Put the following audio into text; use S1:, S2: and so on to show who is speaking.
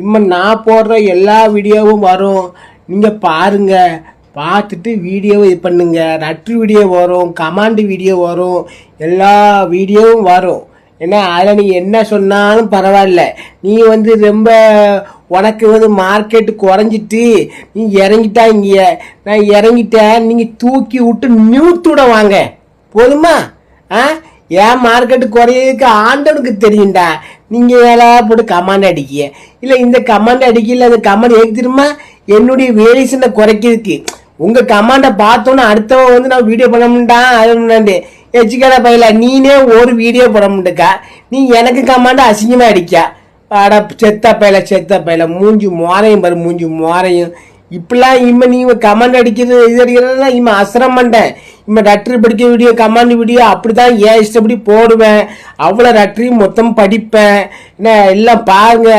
S1: இம்ம நான் போடுற எல்லா வீடியோவும் வரும். நீங்கள் பாருங்கள் பார்த்துட்டு வீடியோவை இது பண்ணுங்க. நட்டு வீடியோ வரும் கமாண்டு வீடியோ வரும் எல்லா வீடியோவும் வரும். ஏன்னா அதில் நீ என்ன சொன்னாலும் பரவாயில்ல. நீ வந்து ரொம்ப உனக்கு வந்து மார்க்கெட்டு குறைஞ்சிட்டு நீ இறங்கிட்டா இங்கே நான் இறங்கிட்டேன். நீங்கள் தூக்கி விட்டு நியூத்துட வாங்க. போதுமா? ஆ? ஏன் மார்க்கெட்டு குறையதுக்கு ஆண்டவனுக்கு தெரியும்டா. நீங்கள் வேலை போட்டு கமாண்ட் அடிக்கிய இல்லை இந்த கமாண்ட் அடிக்கல அந்த கமாண்ட் எதுக்கு தெரியுமா என்னுடைய வேரியேஷனை குறைக்கிறதுக்கு. உங்கள் கமாண்டை பார்த்தோன்னே அடுத்தவன் வந்து நான் வீடியோ பண்ண முடியா அது முன்னாடி எச்சிக்கார பையில நீனே ஒரு வீடியோ போட முடியுக்கா நீ எனக்கு கமாண்டை அசிங்கமாக அடிக்கா அட செத்த பையில செத்த பையில. மூஞ்சி மோரையும் பாரு மூஞ்சி மோரையும். இப்படிலாம் இம்ம நீ கமாண்ட் அடிக்கிறது இது அடிக்கிறதுலாம் இம்ம அசரம் பண்ணிட்டேன் இம்ம ரட்ரு படிக்க வீடியோ கமாண்ட் வீடியோ அப்படிதான் ஏன் இஷ்டப்படி போடுவேன். அவ்வளோ ரட்ரையும் மொத்தம் படிப்பேன். என்ன எல்லாம் பாருங்க.